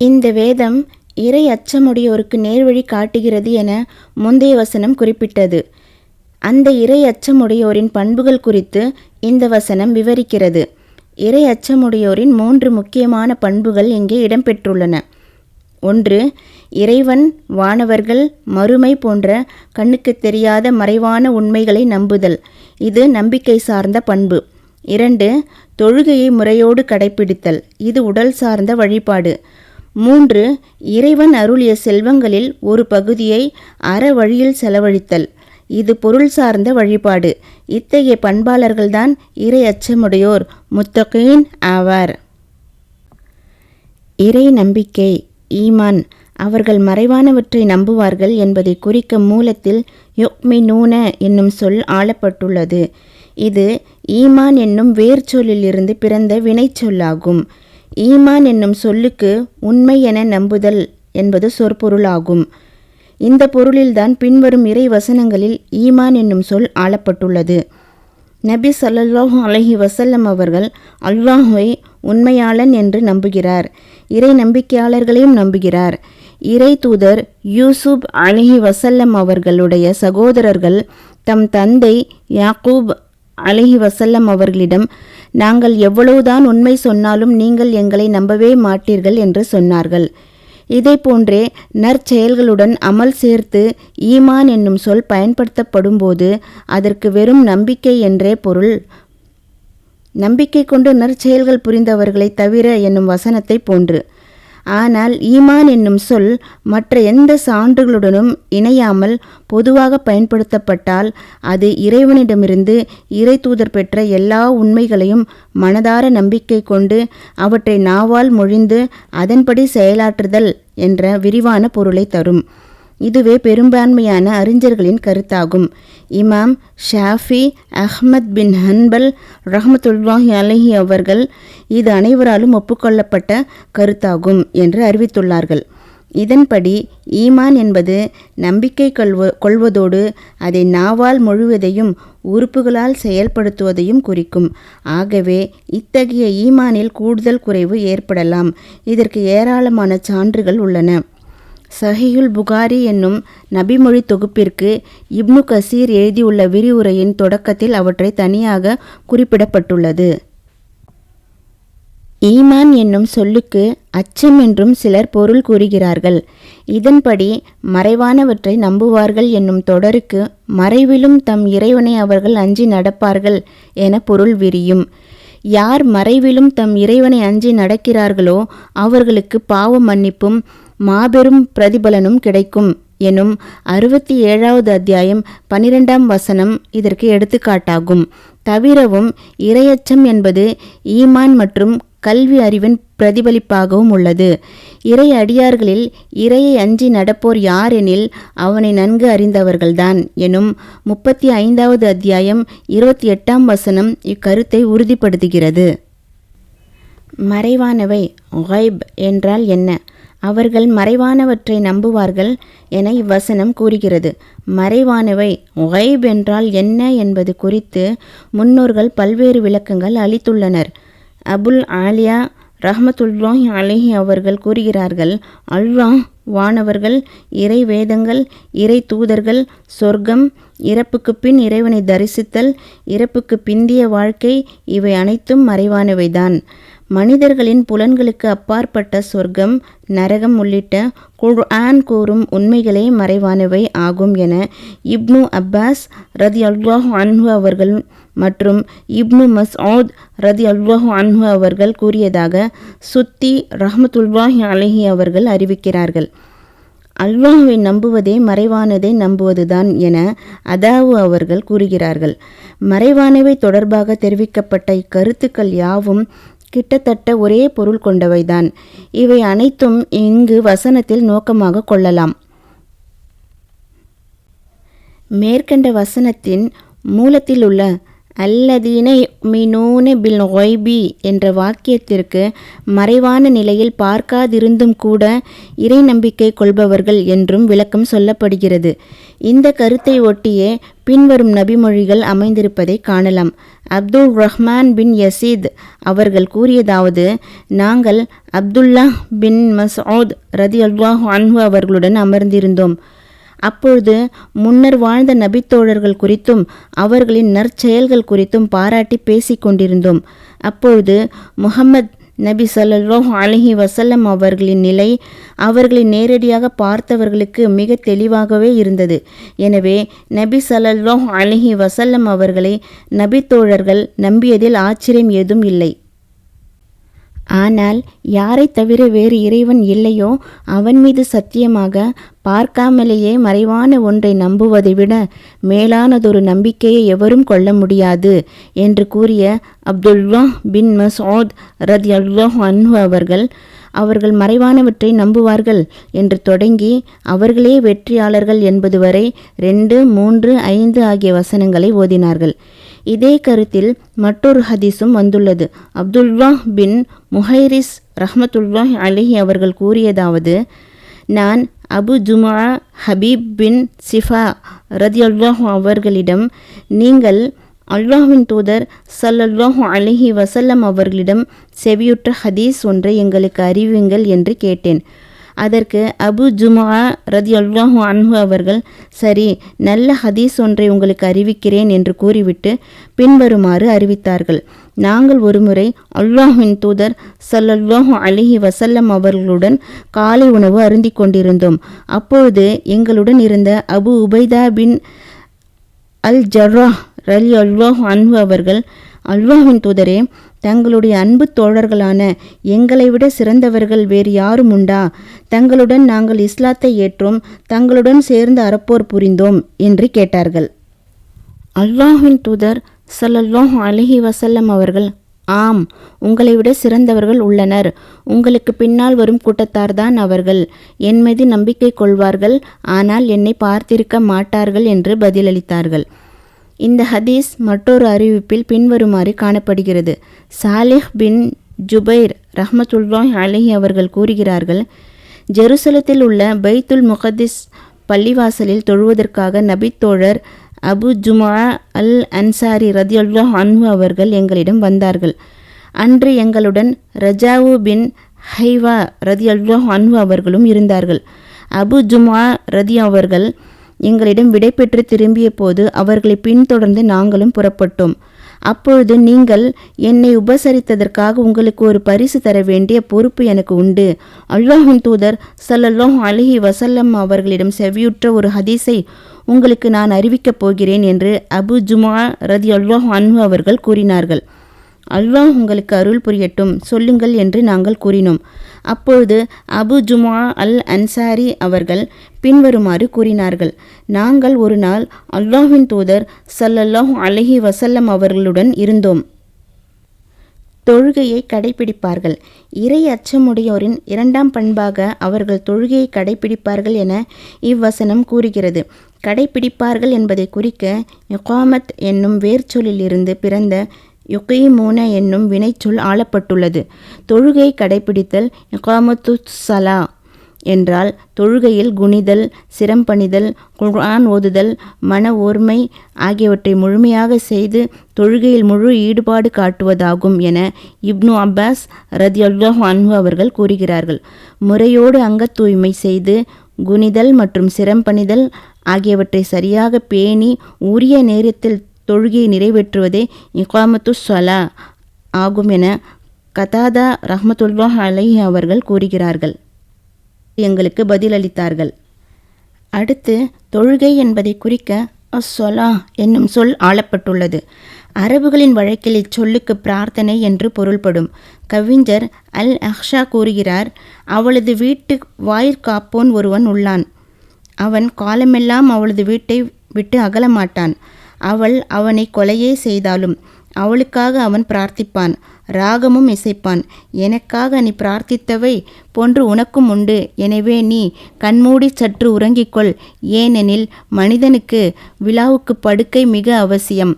இந்த வேதம் இறை அச்சமுடையோருக்கு நேர்வழி காட்டுகிறது என முந்தைய வசனம் குறிப்பிட்டது. அந்த இறை அச்சமுடையோரின் பண்புகள் குறித்து இந்த வசனம் விவரிக்கிறது. இறை அச்சமுடையோரின் மூன்று முக்கியமான பண்புகள் இங்கே இடம்பெற்றுள்ளன. ஒன்று இறைவன் வானவர்கள் மறுமை போன்ற கண்ணுக்கு தெரியாத மறைவான உண்மைகளை நம்புதல். இது நம்பிக்கை சார்ந்த பண்பு. இரண்டு தொழுகையை முறையோடு கடைப்பிடித்தல். இது உடல் சார்ந்த வழிபாடு. மூன்று இறைவன் அருளிய செல்வங்களில் ஒரு பகுதியை அற வழியில் செலவழித்தல். இது பொருள் சார்ந்த வழிபாடு. இத்தகைய பண்பாளர்கள்தான் இறை அச்சமுடையோர். முத்தகீன் ஆவார். இறை நம்பிக்கை ஈமான். அவர்கள் மறைவானவற்றை நம்புவார்கள் என்பதை குறிக்க மூலத்தில் யொக்மி நூன என்னும் சொல் ஆளப்பட்டுள்ளது. இது ஈமான் என்னும் வேர்ச்சொல்லிலிருந்து பிறந்த வினைச்சொல்லாகும். ஈமான் என்னும் சொல்லுக்கு உண்மை என நம்புதல் என்பது சொற்பொருளாகும். இந்த பொருளில்தான் பின்வரும் இறை வசனங்களில் ஈமான் என்னும் சொல் ஆளப்பட்டுள்ளது. நபி ஸல்லல்லாஹு அலஹி வசல்லம் அவர்கள் அல்லாஹுவை உண்மையாளன் என்று நம்புகிறார். இறை நம்பிக்கையாளர்களையும் நம்புகிறார். இறை தூதர் யூசுப் அலஹி வசல்லம் அவர்களுடைய சகோதரர்கள் தம் தந்தை யாக்கூப் அலைஹி வசல்லம் அவர்களிடம் நாங்கள் எவ்வளவுதான் உண்மை சொன்னாலும் நீங்கள் எங்களை நம்பவே மாட்டீர்கள் என்று சொன்னார்கள். இதை போன்றே நற்செயல்களுடன் அமல் சேர்த்து ஈமான் என்னும் சொல் பயன்படுத்தப்படும்போது அதற்கு வெறும் நம்பிக்கை என்றே பொருள். நம்பிக்கை கொண்டு நற்செயல்கள் புரிந்தவர்களை தவிர என்னும் வசனத்தை போன்று. ஆனால் ஈமான் என்னும் சொல் மற்ற எந்த சான்றுகளுடனும் இணையாமல் பொதுவாக பயன்படுத்தப்பட்டால் அது இறைவனிடமிருந்து இறை தூதர் பெற்ற எல்லா உண்மைகளையும் மனதார நம்பிக்கை கொண்டு அவற்றை நாவால் மொழிந்து அதன்படி செயலாற்றுதல் என்ற விரிவான பொருளை தரும். இதுவே பெரும்பான்மையான அறிஞர்களின் கருத்தாகும். இமாம் ஷாஃபி அஹ்மத் பின் ஹன்பல் ரஹமத்துல்லாஹி அலஹி அவர்கள் இது அனைவராலும் ஒப்புக்கொள்ளப்பட்ட கருத்தாகும் என்று அறிவித்துள்ளார்கள். இதன்படி ஈமான் என்பது நம்பிக்கை கொள்வ கொள்வதோடு அதை நாவால் முழுவதையும் உறுப்புகளால் செயல்படுத்துவதையும் குறிக்கும். ஆகவே இத்தகைய ஈமானில் கூடுதல் குறைவு ஏற்படலாம். இதற்கு ஏராளமான சான்றுகள் உள்ளன. சஹியுல் புகாரி என்னும் நபிமொழி தொகுப்பிற்கு இப்னு கசீர் எழுதியுள்ள விரிவுரையின் தொடக்கத்தில் அவற்றை தனியாக குறிப்பிடப்பட்டுள்ளது. ஈமான் என்னும் சொல்லுக்கு அச்சம் என்றும் சிலர் பொருள் கூறுகிறார்கள். இதன்படி மறைவானவற்றை நம்புவார்கள் என்னும் தொடருக்கு மறைவிலும் தம் இறைவனை அவர்கள் அஞ்சி நடப்பார்கள் என பொருள் விரியும். யார் மறைவிலும் தம் இறைவனை அஞ்சி நடக்கிறார்களோ அவர்களுக்கு பாவ மன்னிப்பும் மாபெரும் பிரதிபலனும் கிடைக்கும் எனும் அறுபத்தி ஏழாவது அத்தியாயம் பனிரெண்டாம் வசனம் இதற்கு எடுத்துக்காட்டாகும். தவிரவும் இரையச்சம் என்பது ஈமான் மற்றும் கல்வி அறிவின் பிரதிபலிப்பாகவும் உள்ளது. இறை அடியார்களில் இறையை அஞ்சி நடப்போர் யார் எனில் அவனை நன்கு அறிந்தவர்கள்தான் எனும் முப்பத்தி ஐந்தாவது அத்தியாயம் இருபத்தி எட்டாம் வசனம் இக்கருத்தை உறுதிப்படுத்துகிறது. மறைவானவை ஒய்ப் என்றால் என்ன? அவர்கள் மறைவானவற்றை நம்புவார்கள் என இவ்வசனம் கூறுகிறது. மறைவானவை ஒய்ப் என்றால் என்ன என்பது குறித்து முன்னோர்கள் பல்வேறு விளக்கங்கள் அளித்துள்ளனர். அபுல் ஆலியா ரஹமத்துல்லாஹி அலிஹி அவர்கள் கூறுகிறார்கள் அல்வாஹ் வானவர்கள் இறை வேதங்கள் இறை தூதர்கள் சொர்க்கம் இறப்புக்கு பின் இறைவனை தரிசித்தல் இறப்புக்கு பிந்திய வாழ்க்கை இவை அனைத்தும் மறைவானவைதான். மனிதர்களின் புலன்களுக்கு அப்பாற்பட்ட சொர்க்கம் நரகம் உள்ளிட்ட குர்ஆன் கூறும் உண்மைகளே மறைவானவை ஆகும் என இப்னு அப்பாஸ் ரதி அல்வாஹு அன்ஹு அவர்கள் மற்றும் இப்னு மஸ்ஊத் ரதி அல்வாஹு அன்ஹு அவர்கள் கூறியதாக சுத்தி ரஹமத்துல்வாஹி அலஹி அவர்கள் அறிவிக்கிறார்கள். அல்வாஹுவை நம்புவதே மறைவானதை நம்புவதுதான் என அதாவு அவர்கள் கூறுகிறார்கள். மறைவானவை தொடர்பாக தெரிவிக்கப்பட்ட இக்கருத்துக்கள் யாவும் கிட்டத்தட்ட ஒரே பொருள் கொண்டவைதான். இவை அனைத்தும் இங்கு வசனத்தில் நோக்கமாக கொள்ளலாம். மேற்கண்ட வசனத்தின் மூலத்தில் உள்ள அல்லதீன மினூன பில் ஒய்பி என்ற வாக்கியத்திற்கு மறைவான நிலையில் பார்க்காதிருந்தும் கூட இறை நம்பிக்கை கொள்பவர்கள் என்றும் விளக்கம் சொல்லப்படுகிறது. இந்த கருத்தை ஒட்டியே பின்வரும் நபிமொழிகள் அமைந்திருப்பதை காணலாம். அப்துல் ரஹ்மான் பின் யசீத் அவர்கள் கூறியதாவது நாங்கள் அப்துல்லா பின் மசூத் ரதி அல்லாஹ் அன்ஹு அவர்களுடன் அமர்ந்திருந்தோம். அப்பொழுது முன்னர் வாழ்ந்த நபித்தோழர்கள் குறித்தும் அவர்களின் நற்செயல்கள் குறித்தும் பாராட்டி பேசிக் கொண்டிருந்தோம். அப்பொழுது முகமது நபி ஸல்லல்லாஹு அலஹி வசல்லம் அவர்களின் நிலை அவர்களை நேரடியாக பார்த்தவர்களுக்கு மிக தெளிவாகவே இருந்தது. எனவே நபி ஸல்லல்லாஹு அலஹி வசல்லம் அவர்களை நபித்தோழர்கள் நம்பியதில் ஆச்சரியம் ஏதும் இல்லை. ஆனால் யாரை தவிர வேறு இறைவன் இல்லையோ அவன் மீது சத்தியமாக பார்க்காமலேயே மறைவான ஒன்றை நம்புவதை விட மேலானதொரு நம்பிக்கையை எவரும் கொள்ள முடியாது என்று கூறிய அப்துல்லா பின் மசோத் ரத் அல்லாஹ் அன்ஹு அவர்கள் அவர்கள் மறைவானவற்றை நம்புவார்கள் என்று தொடங்கி அவர்களே வெற்றியாளர்கள் என்பது வரை ரெண்டு மூன்று ஐந்து ஆகிய வசனங்களை ஓதினார்கள். இதே கருத்தில் மற்றொரு ஹதீஸும் வந்துள்ளது. அப்துல்வாஹ் பின் முஹைரிஸ் ரஹ்மத்துல்லாஹ் அலிஹி அவர்கள் கூறியதாவது நான் அபு ஜுமா ஹபீப் பின் சிஃபா ரதியுல்லாஹ் அவர்களிடம் நீங்கள் அல்லாஹின் தூதர் சல்லல்லாஹு அலிஹி வசல்லம் அவர்களிடம் செவியுற்ற ஹதீஸ் ஒன்றை எங்களுக்கு அறிவிங்கள் என்று கேட்டேன். அதற்கு அபு ஜுமா ரதி அல்லாஹூ அன்ஹு அவர்கள் சரி நல்ல ஹதீஸ் ஒன்றை உங்களுக்கு அறிவிக்கிறேன் என்று கூறிவிட்டு பின்வருமாறு அறிவித்தார்கள். நாங்கள் ஒருமுறை அல்லாஹின் தூதர் ஸல்லல்லாஹு அலிஹி வசல்லம் அவர்களுடன் காலை உணவு அருந்திக் கொண்டிருந்தோம். அப்பொழுது எங்களுடன் இருந்த அபு உபைதா பின் அல் ஜர்ரா ரலி அல்வாஹ் அன்ஹு அவர்கள் அல்வாஹின் தூதரே தங்களுடைய அன்பு தோழர்களான எங்களை விட சிறந்தவர்கள் வேறு யாரும் உண்டா? தங்களுடன் நாங்கள் இஸ்லாத்தை ஏற்றோம் தங்களுடன் சேர்ந்து அறப்போர் புரிந்தோம் என்று கேட்டார்கள். அல்லாஹின் தூதர் சல்லல்லாஹ் அலஹி வசல்லம் அவர்கள் ஆம் உங்களை விட சிறந்தவர்கள் உள்ளனர். உங்களுக்கு பின்னால் வரும் கூட்டத்தார்தான் அவர்கள். என் மீது நம்பிக்கை கொள்வார்கள். ஆனால் என்னை பார்த்திருக்க மாட்டார்கள் என்று பதிலளித்தார்கள். இந்த ஹதீஸ் மற்றொரு அறிவிப்பில் பின்வருமாறு காணப்படுகிறது. சாலிஹ் பின் ஜுபைர் ரஹமத்துல்லாஹ் அலஹி அவர்கள் கூறுகிறார்கள் ஜெருசலத்தில் உள்ள பைத்துல் முஹதிஸ் பள்ளிவாசலில் தொழுவதற்காக நபித்தோழர் அபு ஜுமா அல் அன்சாரி ரதியுல்லாஹ் அன்ஹு அவர்கள் எங்களிடம் வந்தார்கள். அன்று எங்களுடன் ரஜாவு பின் ஹைவா ரதியுல்லாஹ் அன்ஹு அவர்களும் இருந்தார்கள். அபு ஜுமா ரதி அவர்கள் எங்களிடம் விடைபெற்று திரும்பிய போது அவர்களை பின்தொடர்ந்து நாங்களும் புறப்பட்டோம். அப்பொழுது நீங்கள் என்னை உபசரித்ததற்காக உங்களுக்கு ஒரு பரிசு தர வேண்டிய பொறுப்பு எனக்கு உண்டு. அல்லாஹின் தூதர் ஸல்லல்லாஹு அலிஹி வசல்லம் அவர்களிடம் செவியுற்ற ஒரு ஹதீஸை உங்களுக்கு நான் அறிவிக்கப் போகிறேன் என்று அபு ஜுமா ரதி அல்லாஹ் அன்ஹு அவர்கள் கூறினார்கள். அல்லாஹ் உங்களுக்கு அருள் புரியட்டும். சொல்லுங்கள் என்று நாங்கள் கூறினோம். அப்பொழுது அபு ஜுமா அல் அன்சாரி அவர்கள் பின்வருமாறு கூறினார்கள். நாங்கள் ஒரு நாள் அல்லாஹின் தூதர் சல்லல்லாஹ் அலஹி வசல்லம் அவர்களுடன் இருந்தோம். தொழுகையை கடைபிடிப்பார்கள் இறை அச்சமுடையோரின் இரண்டாம் பண்பாக அவர்கள் தொழுகையை கடைபிடிப்பார்கள் என இவ்வசனம் கூறுகிறது. கடைபிடிப்பார்கள் என்பதை குறிக்க இகாமத் என்னும் வேர்ச்சொல்லிலிருந்து பிறந்த யுகீமூன என்னும் வினைச்சொல் ஆளப்பட்டுள்ளது. தொழுகை கடைபிடித்தல் யுகாமத்து சலா என்றால் தொழுகையில் குனிதல் சிரம்பணிதல் குர்ஆன் ஓதுதல் மன ஓர்மை ஆகியவற்றை முழுமையாக செய்து தொழுகையில் முழு ஈடுபாடு காட்டுவதாகும் என இப்னு அப்பாஸ் ரதியுல்லாஹ் அன்ஹு அவர்கள் கூறுகிறார்கள். முறையோடு அங்கத் தூய்மை செய்து குனிதல் மற்றும் சிரம்பணிதல் ஆகியவற்றை சரியாக பேணி உரிய நேரத்தில் தொழுகையை நிறைவேற்றுவதே இகாமத்து சலா ஆகும் என கதாதா ரஹமத்துல்லா அலை அவர்கள் கூறுகிறார்கள். எங்களுக்கு பதிலளித்தார்கள். அடுத்து தொழுகை என்பதை குறிக்க அஸ்ஸொலா என்னும் சொல் ஆளப்பட்டுள்ளது. அரபுகளின் வழக்கில் இச்சொல்லுக்கு பிரார்த்தனை என்று பொருள்படும் கவிஞர் அல் அஹ்ஷா கூறுகிறார் அவளது வீட்டு வாயிற்காப்போன் ஒருவன் உள்ளான். அவன் காலமெல்லாம் அவளது வீட்டை விட்டு அகலமாட்டான். அவள் அவனை கொலையே செய்தாலும் அவளுக்காக அவன் பிரார்த்திப்பான் ராகமும் இசைப்பான். எனக்காக நீ பிரார்த்தித்தவை போன்று உனக்கும் உண்டு. எனவே நீ கண்மூடி சற்று உறங்கிக்கொள். ஏனெனில் மனிதனுக்கு விழாவுக்கு படுக்கை மிக அவசியம்.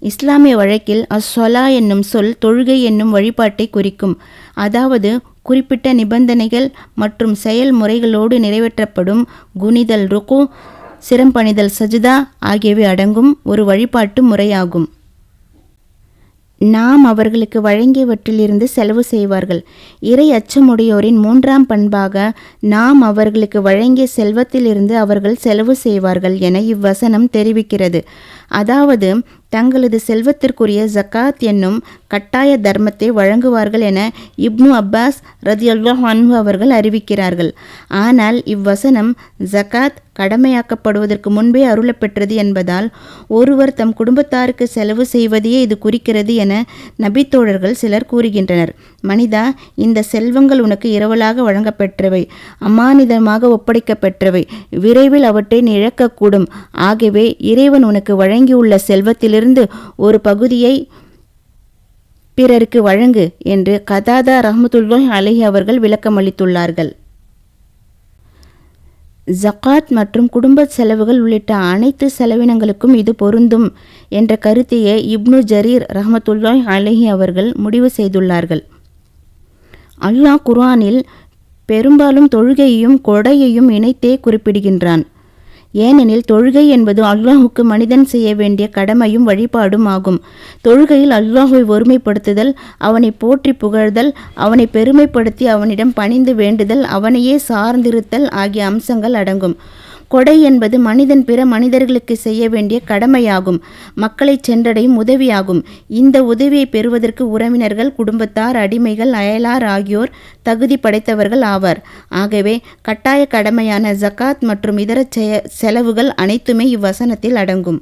இஸ்லாமிய வழக்கில் அஸ்ஸொலா என்னும் சொல் தொழுகை என்னும் வழிபாட்டை குறிக்கும். அதாவது குறிப்பிட்ட நிபந்தனைகள் மற்றும் செயல்முறைகளோடு நிறைவேற்றப்படும் குனிதல் ருக்கு சிரம்பணிதல் சஜிதா ஆகியவை அடங்கும் ஒரு வழிபாட்டு முறையாகும். நாம் அவர்களுக்கு வழங்கியவற்றிலிருந்து செலவு செய்வார்கள். இறை அச்சமுடையோரின் மூன்றாம் பண்பாக நாம் அவர்களுக்கு வழங்கிய செல்வத்திலிருந்து அவர்கள் செலவு செய்வார்கள் என இவ்வசனம் தெரிவிக்கிறது. அதாவது தங்களது செல்வத்திற்குரிய ஜக்காத் என்னும் கட்டாய தர்மத்தை வழங்குவார்கள் என இப்னு அப்பாஸ் ரதியுல்லாஹ் அன்ஹு அவர்கள் அறிவிக்கிறார்கள். ஆனால் இவ்வசனம் ஜக்காத் கடமையாக்கப்படுவதற்கு முன்பே அருளப்பெற்றது என்பதால் ஒருவர் தம் குடும்பத்தாருக்கு செலவு செய்வதையே இது குறிக்கிறது என நபித்தோழர்கள் சிலர் கூறுகின்றனர். மனிதா இந்த செல்வங்கள் உனக்கு இரவலாக வழங்கப்பெற்றவை அமானிதமாக ஒப்படைக்கப்பெற்றவை. விரைவில் அவற்றை நீ இழக்கக்கூடும் ஆகவே இறைவன் உனக்கு வழங்கியுள்ள செல்வத்திலிருந்து ஒரு பகுதியை பிறருக்கு வழங்கு என்று கதாதா ரஹமத்துல்லாஹ் அலஹி அவர்கள் விளக்கமளித்துள்ளார்கள். ஜக்காத் மற்றும் குடும்ப செலவுகள் உள்ளிட்ட அனைத்து செலவினங்களுக்கும் இது பொருந்தும் என்ற கருத்தையே இப்னு ஜரீர் ரஹமத்துல்லாய் அலஹி அவர்கள் முடிவு செய்துள்ளார்கள். அல்லாஹ் குர்ஆனில் பெரும்பாலும் தொழுகையையும் கொடையையும் இணைத்தே குறிப்பிடுகின்றான். ஏனெனில் தொழுகை என்பது அல்லாஹுக்கு மனிதன் செய்ய வேண்டிய கடமையும் வழிபாடும் ஆகும். தொழுகையில் அல்லாஹுவை ஒருமைப்படுத்துதல் அவனை போற்றி புகழ்தல் அவனை பெருமைப்படுத்தி அவனிடம் பணிந்து வேண்டுதல் அவனையே சார்ந்திருத்தல் ஆகிய அம்சங்கள் அடங்கும். கொடை என்பது மனிதன் பிற மனிதர்களுக்கு செய்ய வேண்டிய கடமையாகும். மக்களை சென்றடையும் உதவியாகும். இந்த உதவியை பெறுவதற்கு உறவினர்கள் குடும்பத்தார் அடிமைகள் அயலார் ஆகியோர் தகுதி படைத்தவர்கள் ஆவார். ஆகவே கட்டாய கடமையான ஜக்காத் மற்றும் இதர செலவுகள் அனைத்துமே இவ்வசனத்தில் அடங்கும்.